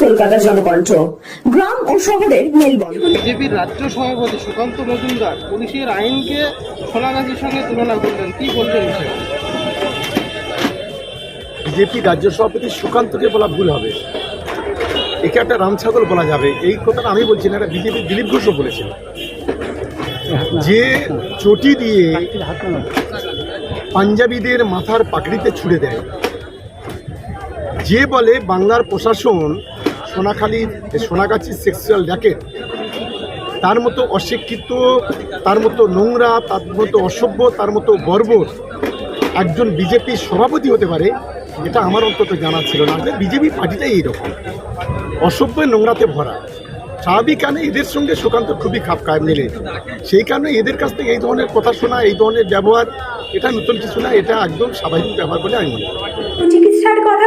কলকাতার জনকণ্ঠ। গ্রাম ও শহরের মেলবন্ধন। বিজেপির রাজ্য সভাপতি সুকান্ত মজুমদার পুলিশের আইনকে সোনাগাছির সঙ্গে তুলনা করলেন। কি বলবেন বিজেপি রাজ্য সভাপতি সুকান্তকে বলা ভুল হবে। একে একটা রামছাগল বলা যাবে। এই কথাটা আমি বলছি না এটা বিজেপি দিলীপ ঘোষও বলেছিল। যে চটি দিয়ে পাঞ্জাবিদের মাথার পাকড়িতে ছুড়ে দেয় যে বলে বাংলার প্রশাসন সোনাখালীর সোনাগাছি সেক্সুয়াল র্যাকেট তার মতো অশিক্ষিত, তার মতো নোংরা, তার মতো অসভ্য, তার মতো বর্বর একজন বিজেপি সভাপতি হতে পারে, এটা আমার অন্তত জানা ছিল না যে বিজেপি পার্টিটাই এইরকম। অসভ্য, নোংরাতে ভরা। স্বাভাবিক কারণে এদের সঙ্গে সুকান্ত খুবই খাপ খায় মেলে। সেই কারণে এদের কাছ থেকে এই ধরনের কথা শোনা, এই ধরনের ব্যবহার, এটা নতুন কিছু না, এটা একদম স্বাভাবিক ব্যবহার বলে আমি মনে করি। চিকিৎসার কথা